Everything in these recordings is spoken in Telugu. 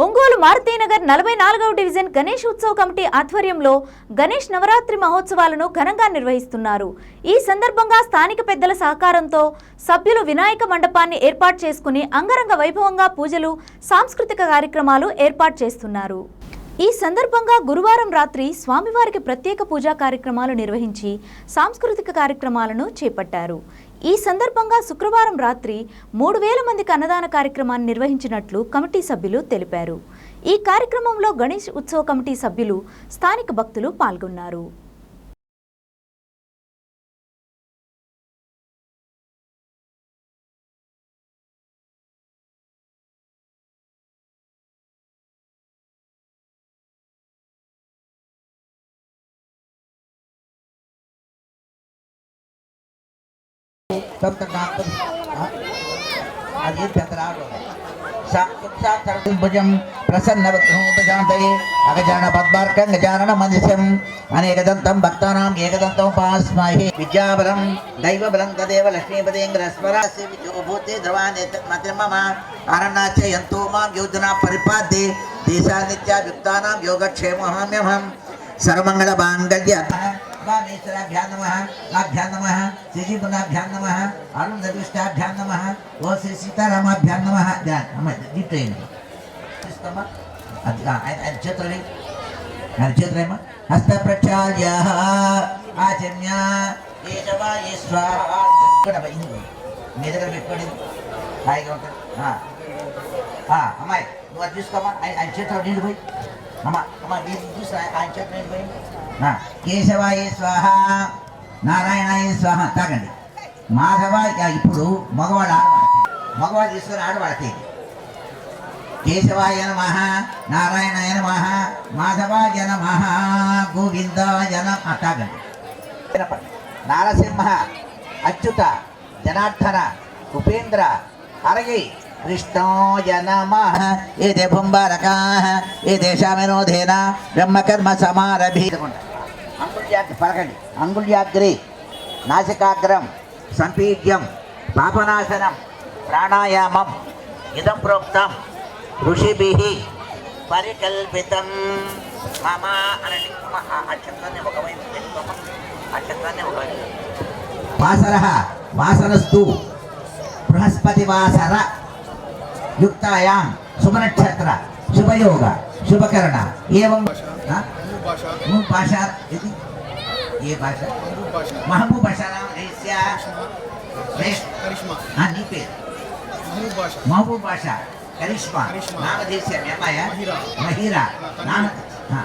ఒంగోలు మారుతీనగర్ నలభై నాలుగవ డివిజన్ గణేష్ ఉత్సవ కమిటీ ఆధ్వర్యంలో గణేష్ నవరాత్రి మహోత్సవాలను ఘనంగా నిర్వహిస్తున్నారు. ఈ సందర్భంగా స్థానిక పెద్దల సహకారంతో సభ్యులు వినాయక మండపాన్ని ఏర్పాటు చేసుకుని అంగరంగ వైభవంగా పూజలు సాంస్కృతిక కార్యక్రమాలు ఏర్పాటు చేస్తున్నారు. ఈ సందర్భంగా గురువారం రాత్రి స్వామివారికి ప్రత్యేక పూజా కార్యక్రమాలు నిర్వహించి సాంస్కృతిక కార్యక్రమాలను చేపట్టారు. ఈ సందర్భంగా శుక్రవారం రాత్రి మూడు వేల మందికి అన్నదాన కార్యక్రమాన్ని నిర్వహించినట్లు కమిటీ సభ్యులు తెలిపారు. ఈ కార్యక్రమంలో గణేష్ ఉత్సవ కమిటీ సభ్యులు స్థానిక భక్తులు పాల్గొన్నారు. అది పెద్ద భుజం ప్రసన్నవద్భుజాంతయే అగజాన పద్మార్కం గజానన మనిషం అనేకదంతం భక్తానాం ఏకదంతం పాస్మహే విద్యాబలం దైవబలం తదేవ లక్ష్మీపదేంద్ర స్వరాసి విద్యోభూతి ధ్రువాన్ని మమ అరణాచ ఎంతో మాం యోజన పరిపాద్యే దేశానిత్యాయుక్తానాం యోగక్షేమహామ్యహం సర్వమంగళ మాంగళ్య వామేశ్వరాభ్యాం నమ ఆభ్యాం నమ శ్రీజీపునాభ్యాం నమ అరుణదృష్టాభ్యాం నమ ఓ శ్రీ సీతారామాభ్యాం నమ అమ్మ దీంట్లో ఏంటి తీసుకోమ్మా అది ఆ, ఆయన ఆయన చేతులు ఆయన చేతులు ఏమో హస్త ప్రక్షాళ్య ఆచమ్య ఏషవాయ స్వాహ ఇక్కడ ఇందు మీ దగ్గర పెట్టుకోండి హాయిగా ఉంటుంది ఆ. ఆ, అమ్మాయి నువ్వు అది తీసుకోమ్మా ఆయన ఆయన చేతిలో నీళ్ళు పోయి అమ్మ అమ్మ మీరు కేశవాయ స్వాహ నారాయణాయ స్వాహ తాగండి. మాధవ ఇప్పుడు మగవాడు ఆడవాడితే మగవాడు తీసుకొని ఆడవాడితే కేశవాయ నమ నారాయణాయ నమ మాధవాయ నమ గోవిందాయ నమ తాగండి. నారసింహ అచ్యుత జనార్దన ఉపేంద్ర హరగి కృష్ణోయ నమ ఇది భుంబారకా ఇది దేశామినోధేన బ్రహ్మకర్మ సమారభి. అంగుళ్యాగ్రి పలకండి. అంగుళ్యాగ్రి నాసికాగ్రం సంపీడ్యం పాపనాశనం ప్రాణాయామం ఇదం ప్రోక్తం ఋషిభి పరికల్పితం. మమ అనండి. అక్షత్రాన్ని ఒకవైపు అక్షత్రాన్ని ఒకవైపు వాసర వాసనస్తు బృహస్పతి వాసర. युक्तायां शुभ नक्षत्र शुभ योग शुभकरण एवं भाषा ये भाषा? महबूब भाषा नाम हाँ नीपे महबूब भाषा करिश्मा नाम मेमाया महिरा। नाम हाँ।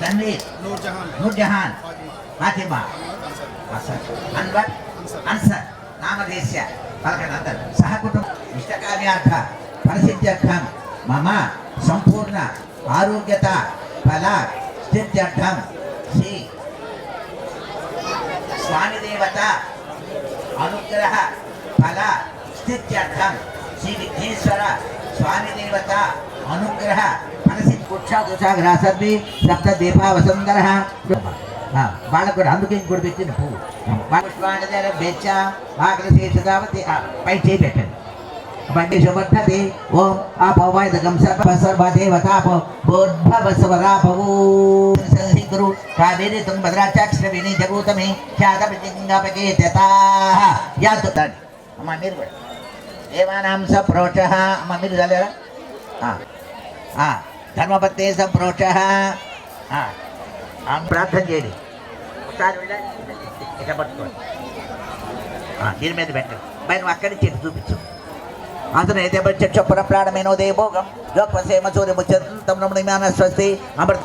तन्वीर। नूरजहान। फातिमा। अनवर नाम पलकनाथन सह कुटुंब ఇష్టకామ్యార్థ తన్వీర్ మమ సంపూర్ణ ఆరోగ్యత ఫల స్థిత్యర్థం శ్రీ స్వామి దేవత అనుగ్రహ ఫల స్థిత్యర్థం శ్రీ విఘ్నేశ్వర స్వామి దేవత అనుగ్రహ ఫలసిద్ధి కుక్షాదుషాగ్ర సర్వి సప్త దీపా వసుందర వాళ్ళకు కూడా అందుకే ఇంకోటి పెట్టిన పువ్వు. పుష్పాన్ని బెచ్చ ఆకలి శేషదావతి పై చేయి పెట్టండి. బండి శుభర్ధతి ఓం ఆపవాయుధకం సర్వ సర్వదేవతాపో బోద్భవ స్వరాపవో గురు కావేరి తుంగభద్రాచాక్షరవిని జగూతమే ఖ్యాత ప్రతింగపకేతతా యాతు అమ్మ మీరు కూడా దేవానాం సప్రోక్ష అమ్మ మీరు చదివారా ధర్మపత్తే సప్రోక్ష ప్రార్థన చేయండి ఒకసారి వెళ్ళండి. ఇట్లా పట్టుకోండి దీని మీద పెట్టండి బయట అక్కడి నుంచి ఇటు చూపించు అతను అయితే చక్ష పురప్రాణమేనో దేవోగం లోక్వసేమ సూర్యముచ్చం నమ్మ స్వస్తి అమృత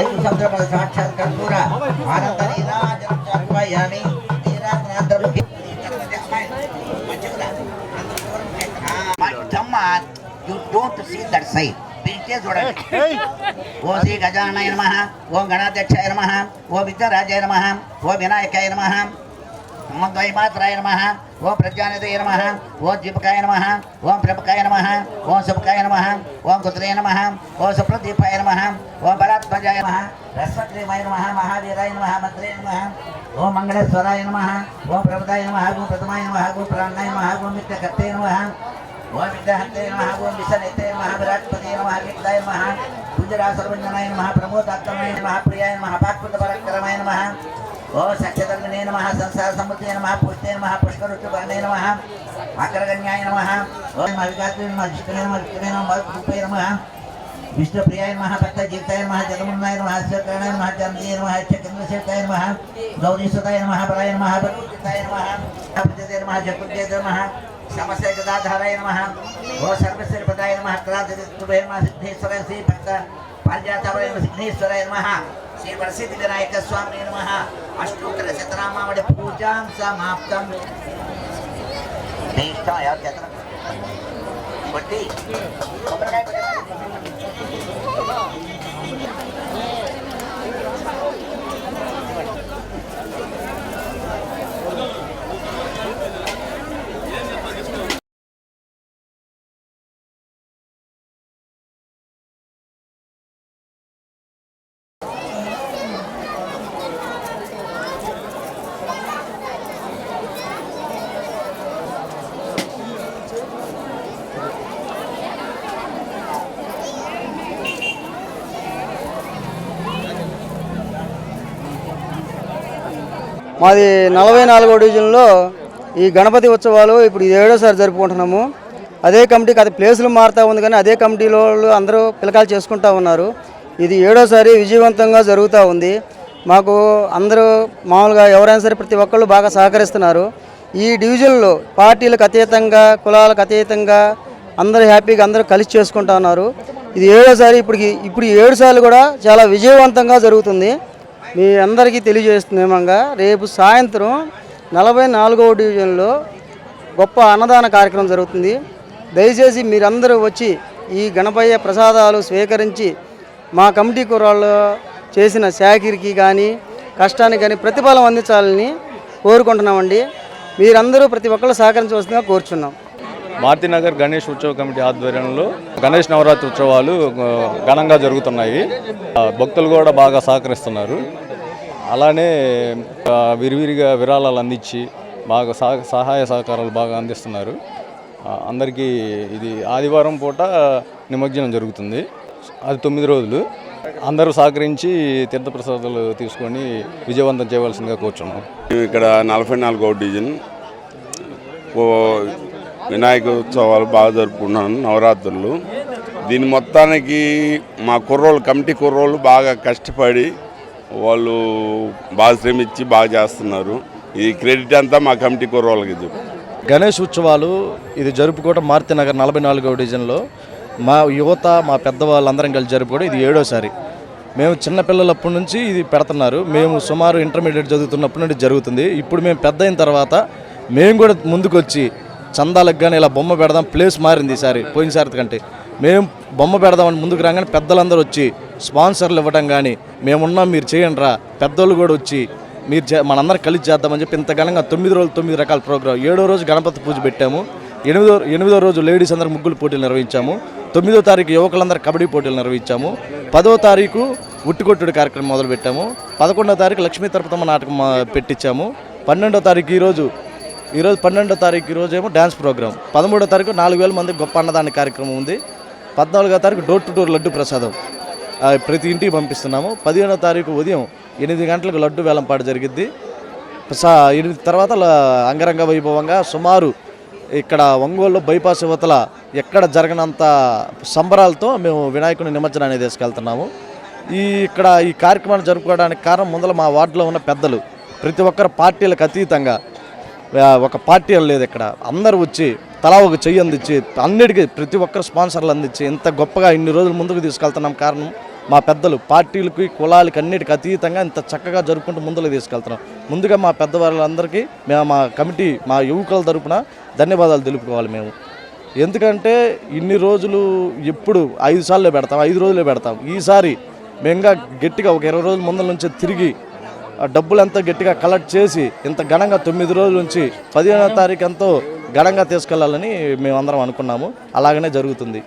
ఐదు సంవత్సరాల సాక్షాత్ కర్పూర ఆనంద నీరాజనం చర్పయామి నీరాజనాంతరముఖి you don't see that side దీంటే చూడండి ఓ శ్రీ గజానయ నమ ఓ గణాధ్యక్షాయ నమ ఓ విద్యారాజాయ నమ ఓ వినాయకాయ నమ ఓం ద్వైమాత్రాయ నమ ఓం ప్రజ్ఞానితయ నమ ఓం దీపకాయ నమ ఓం ప్రభకాయ నమ ఓం శుభకాయ నమ ఓం కుత్రే నమ ఓం సుప్రదీపాయ నమ ఓం పరాత్మజాయ నమ రస్వత్రేమాయ నమ మహావీరాయ నమ మంత్రే నమ ఓం మంగళేశ్వరాయ నమ ఓం ప్రభదాయ నమ ఓం ప్రథమాయ నమ ఓం ప్రాణాయ నమ ఓం మిత్రకర్తే నమ ఓం విగ్రహంతే నమ ఓం విశనేతే నమ విరాట్పదే నమ విగ్ధాయ నమ గుజరా సర్వజనాయ నమ ప్రమోదాత్మనాయ నమ ప్రియాయ నమ పాత్పద పరాక్రమాయ నమ ఓ సత్యధర్మినే నమ సంసార సమృద్ధే నమ పుష్టే నమ పుష్కరుత్తు వర్ణే నమ అగ్రగణ్యాయ నమ ఓం మవిగాత్రి నమ విష్ణువే నమ విష్ణువే నమ రూపే నమ విష్ణుప్రియాయ నమ భక్త జీవితాయ నమ జగమున్నాయ నమ శ్రీకరణాయ నమ చంద్రీయ నమ చంద్రశేఖరాయ నమ గౌరీసుతాయ నమ బలాయ నమ సమస్య నమ. ఓ సర్వశ్రీపదాయ నమ. క్రాంతిభే నమ సిద్ధేశ్వరాయ శ్రీ భక్త పారిజాతాయ నమ సిద్ధేశ్వరాయ నమ. శ్రీ ప్రసిద్ధి వినాయక స్వామి నమ. అష్టోత్తర శతనామావళి పూజాం సమాప్తం. ఇష్టం ఎవరు బట్టి కొబ్బరికాయ మాది నలభై నాలుగో డివిజన్లో ఈ గణపతి ఉత్సవాలు ఇప్పుడు ఇది ఏడోసారి జరుపుకుంటున్నాము. అదే కమిటీకి అది ప్లేసులు మారుతూ ఉంది కానీ అదే కమిటీలో అందరూ పిలకాలు చేసుకుంటూ ఉన్నారు. ఇది ఏడోసారి విజయవంతంగా జరుగుతూ ఉంది. మాకు అందరూ మామూలుగా ఎవరైనా సరే ప్రతి ఒక్కళ్ళు బాగా సహకరిస్తున్నారు. ఈ డివిజన్లో పార్టీలకు అతీతంగా కులాలకు అతీతంగా అందరూ హ్యాపీగా అందరూ కలిసి చేసుకుంటా ఉన్నారు. ఇది ఏడోసారి ఇప్పటికి ఇప్పుడు ఏడు సార్లు కూడా చాలా విజయవంతంగా జరుగుతుంది. మీ అందరికీ తెలియజేస్తున్నామంగా రేపు సాయంత్రం నలభై నాలుగవ డివిజన్లో గొప్ప అన్నదాన కార్యక్రమం జరుగుతుంది. దయచేసి మీరందరూ వచ్చి ఈ గణపయ్య ప్రసాదాలు స్వీకరించి మా కమిటీ కుర్రాళ్ళు చేసిన శాఖరికి కానీ కష్టానికి కానీ ప్రతిఫలం అందించాలని కోరుకుంటున్నామండి. మీరందరూ ప్రతి ఒక్కళ్ళు సహకరించవలసిందిగా కోరుచున్నాం. మార్తినగర్ గణేష్ ఉత్సవ కమిటీ ఆధ్వర్యంలో గణేష్ నవరాత్రి ఉత్సవాలు ఘనంగా జరుగుతున్నాయి. భక్తులు కూడా బాగా సహకరిస్తున్నారు. అలానే విరివిరిగా విరాళాలు అందించి బాగా సహ- సహాయ సహకారాలు బాగా అందిస్తున్నారు. అందరికీ ఇది ఆదివారం పూట నిమజ్జనం జరుగుతుంది. అది తొమ్మిది రోజులు. అందరూ సహకరించి తీర్థప్రసాదాలు తీసుకొని విజయవంతం చేయవలసిందిగా కూర్చున్నాం. ఇక్కడ నలభై నాలుగో డివిజన్. ఓ వినాయక ఉత్సవాలు బాగా జరుపుకున్నాను నవరాత్రులు. దీని మొత్తానికి మా కుర్రోళ్ళు కమిటీ కుర్రోళ్ళు బాగా కష్టపడి వాళ్ళు బాగా శ్రమించి బాగా చేస్తున్నారు. ఈ క్రెడిట్ అంతా మా కమిటీ కుర్రోళ్ళకి చెప్పు. గణేష్ ఉత్సవాలు ఇది జరుపుకోవడం మారుతినగర్ నలభై నాలుగవ డివిజన్లో. మా యువత మా పెద్దవాళ్ళందరం కలిసి జరుపుకోవడం ఇది ఏడోసారి. మేము చిన్నపిల్లలప్పటి నుంచి ఇది పెడుతున్నారు. మేము సుమారు ఇంటర్మీడియట్ చదువుతున్నప్పటి నుండి జరుగుతుంది. ఇప్పుడు మేము పెద్ద అయిన తర్వాత మేము కూడా ముందుకొచ్చి చందాలకు కానీ ఇలా బొమ్మ పెడదాం ప్లేస్ మారింది ఈసారి పోయినసారి కంటే. మేము బొమ్మ పెడదామని ముందుకు రాగానే పెద్దలందరూ వచ్చి స్పాన్సర్లు ఇవ్వడం కానీ మేమున్నాం మీరు చేయండి రా. పెద్దోళ్ళు కూడా వచ్చి మీరు చే మనందరం కలిసి చేద్దామని చెప్పి ఇంత ఘనంగా తొమ్మిది రోజులు తొమ్మిది రకాల ప్రోగ్రాం. ఏడో రోజు గణపతి పూజ పెట్టాము. ఎనిమిదో ఎనిమిదో రోజు లేడీస్ అందరూ ముగ్గులు పోటీలు నిర్వహించాము. తొమ్మిదో తారీఖు యువకులందరూ కబడ్డీ పోటీలు నిర్వహించాము. పదో తారీఖు ఉట్టుకొట్టుడు కార్యక్రమం మొదలు పెట్టాము పదకొండో తారీఖు లక్ష్మీ తరపతమ్మ నాటకం పెట్టించాము. పన్నెండో తారీఖు ఈరోజు ఈరోజు పన్నెండో తారీఖు ఈరోజు ఏమో డ్యాన్స్ ప్రోగ్రామ్ పదమూడో తారీఖు నాలుగు వేల మంది గొప్ప అన్నదాన కార్యక్రమం ఉంది. పద్నాలుగో తారీఖు డోర్ టు డోర్ లడ్డు ప్రసాదం. ప్రతి ఇంటికి పంపిస్తున్నాము. పదిహేనో తారీఖు ఉదయం ఎనిమిది గంటలకు లడ్డు వేలంపాట జరిగిద్ది. సా ఎనిమిది తర్వాత అంగరంగ వైభవంగా సుమారు ఇక్కడ ఒంగోలు బైపాస్ యువతల ఎక్కడ జరగనంత సంబరాలతో మేము వినాయకుని నిమజ్జనాన్ని తీసుకెళ్తున్నాము ఈ ఇక్కడ ఈ కార్యక్రమాన్ని జరుపుకోవడానికి కారణం ముందల మా వార్డులో ఉన్న పెద్దలు. ప్రతి ఒక్కరు పార్టీలకు అతీతంగా ఒక పార్టీ అని లేదు ఇక్కడ. అందరూ వచ్చి తలా ఒక చెయ్యి అందించి అన్నిటికీ ప్రతి ఒక్కరు స్పాన్సర్లు అందించి ఇంత గొప్పగా ఇన్ని రోజులు ముందుకు తీసుకెళ్తున్నాం కారణం మా పెద్దలు. పార్టీలకి కులాలకి అన్నిటికీ అతీతంగా ఇంత చక్కగా జరుపుకుంటూ ముందుకు తీసుకెళ్తున్నాం. ముందుగా మా పెద్దవాళ్ళందరికీ మేము మా కమిటీ మా యువకుల తరపున ధన్యవాదాలు తెలుపుకోవాలి మేము. ఎందుకంటే ఇన్ని రోజులు ఎప్పుడు ఐదు సార్లు పెడతాం ఐదు రోజులే పెడతాం. ఈసారి మేము ఇంకా గట్టిగా ఒక ఇరవై రోజుల ముందల నుంచి తిరిగి డబ్బులు ఎంతో గట్టిగా కలెక్ట్ చేసి ఇంత ఘనంగా తొమ్మిది రోజుల నుంచి పదిహేనో తారీఖు ఎంతో ఘనంగా తీసుకెళ్ళాలని మేమందరం అనుకున్నాము. అలాగనే జరుగుతుంది.